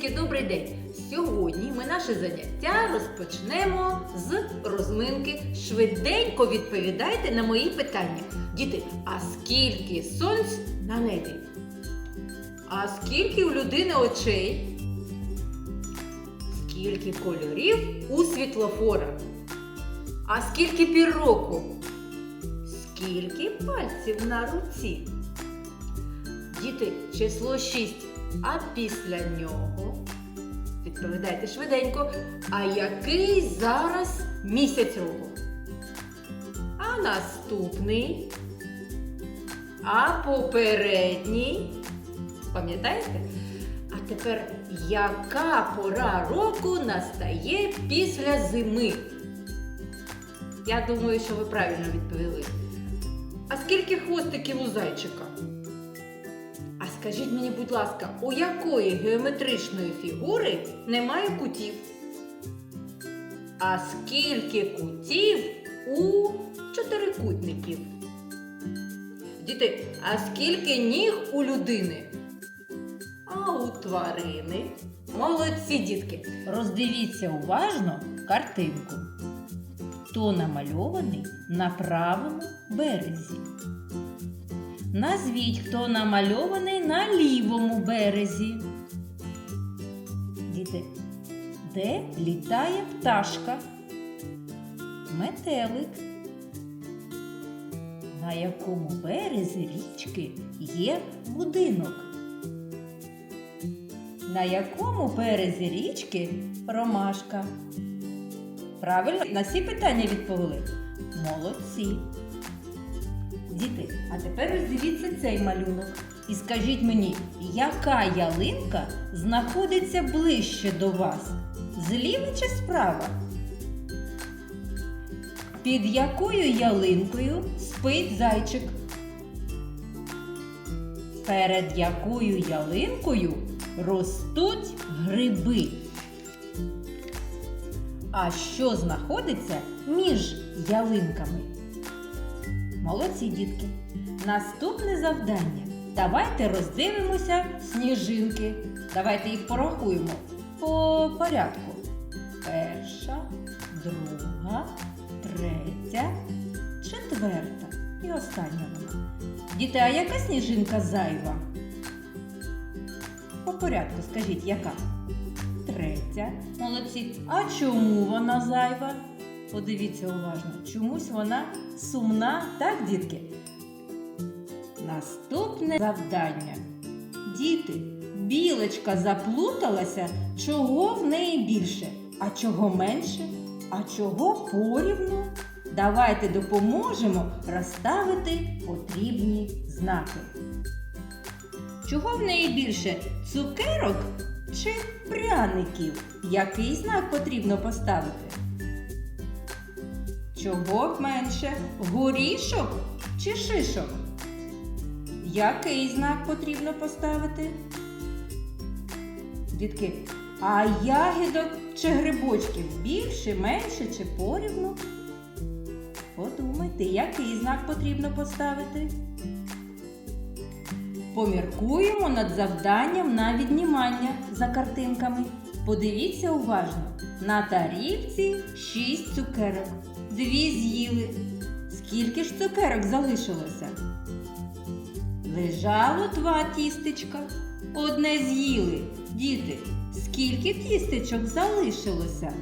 дітки, добрий день! Сьогодні ми наше заняття розпочнемо з розминки. Швиденько відповідайте на мої питання. Діти, а скільки сонць на небі? А скільки у людини очей? Скільки кольорів у світлофора? А скільки пір року? Скільки пальців на руці? Діти, число 6. А після нього відповідайте швиденько. А який зараз місяць року? А наступний? А попередній? Пам'ятаєте? А тепер яка пора року настає після зими? Я думаю, що ви правильно відповіли. А скільки хвостиків у зайчика? Скажіть мені, будь ласка, у якої геометричної фігури немає кутів? А скільки кутів у чотирикутників? Діти, а скільки ніг у людини? А у тварини? Молодці, дітки! Роздивіться уважно картинку. Хто намальований на правому березі? Назвіть, хто намальований на лівому березі. Діти, де літає пташка? Метелик. На якому березі річки є будинок? На якому березі річки ромашка? Правильно, на всі питання відповіли. Молодці. Діти, а тепер роздивіться цей малюнок. І скажіть мені, яка ялинка знаходиться ближче до вас? Зліва чи справа? Під якою ялинкою спить зайчик? Перед якою ялинкою ростуть гриби? А що знаходиться між ялинками? Молодці дітки. Наступне завдання. Давайте роздивимося сніжинки. Давайте їх порахуємо по порядку. Перша, друга, третя, четверта і остання вона. Діти, а яка сніжинка зайва? По порядку скажіть, яка? Третя. Молодці. А чому вона зайва? Подивіться уважно, чомусь вона сумна, так, дітки? Наступне завдання. Діти, білочка заплуталася, чого в неї більше, а чого менше, а чого порівну. Давайте допоможемо розставити потрібні знаки. Чого в неї більше? Цукерок чи пряників? Який знак потрібно поставити? Чого менше? Горішок чи шишок? Який знак потрібно поставити? Дітки, а ягідок чи грибочків більше, менше чи порівну? Подумайте, який знак потрібно поставити? Поміркуємо над завданням на віднімання за картинками. Подивіться уважно. На тарілці шість цукерок. Дві з'їли. Скільки ж цукерок залишилося? Лежало два тістечка. Одне з'їли. Діти, скільки тістечок залишилося?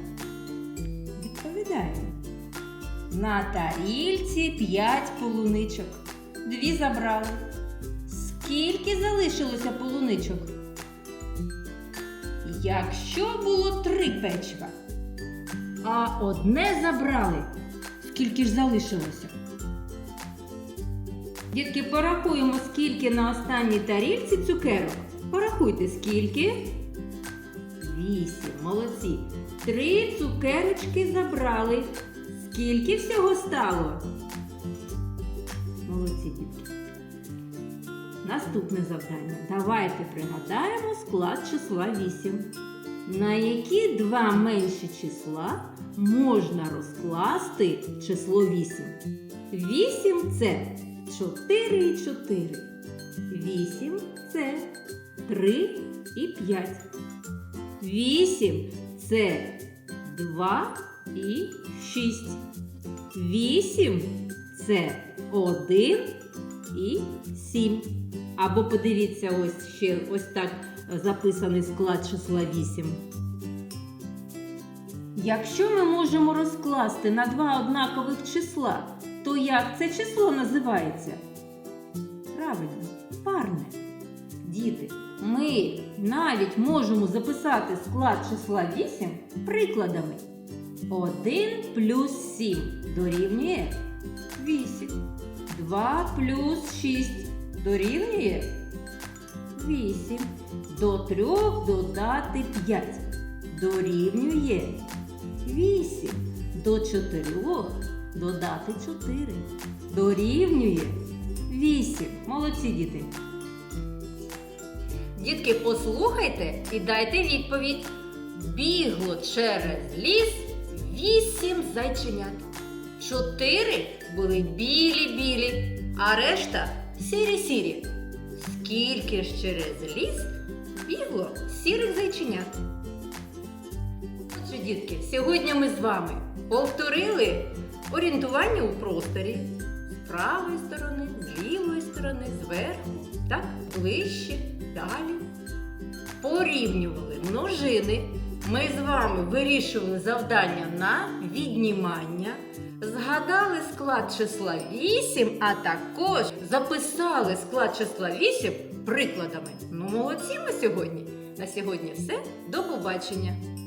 Відповідаємо. На тарільці п'ять полуничок. Дві забрали. Скільки залишилося полуничок? Якщо було три печива, а одне забрали, скільки ж залишилося? Дітки, порахуємо, скільки на останній тарілці цукерок. Порахуйте, скільки? Вісім. Молодці. Три цукерочки забрали. Скільки всього стало? Молодці, дітки. Наступне завдання. Давайте пригадаємо склад числа 8. На які два менші числа можна розкласти число 8? 8 це 4 і 4. 8 це 3 і 5. 8 це 2 і 6. 8 це 1 і 7. Або подивіться, ось ще ось так записаний склад числа 8. Якщо ми можемо розкласти на два однакових числа, то як це число називається? Правильно, парне. Діти, ми навіть можемо записати склад числа 8 прикладами. 1 плюс 7 дорівнює 8. 2 плюс 6 дорівнює 8. До 3 додати 5 дорівнює 8. До 4 додати 4 дорівнює 8. Молодці діти. Дітки, послухайте і дайте відповідь. Бігло через ліс вісім зайченят. Чотири були білі-білі, а решта сірі-сірі. Скільки ж через ліс бігло сірих зайченят? Отже, дітки, сьогодні ми з вами повторили орієнтування у просторі з правої сторони, з лівої сторони, зверху, так, ближче, далі. Порівнювали множини. Ми з вами вирішували завдання на віднімання, згадали склад числа 8, а також записали склад числа 8 прикладами. Ну, молодці ми сьогодні. На сьогодні все. До побачення!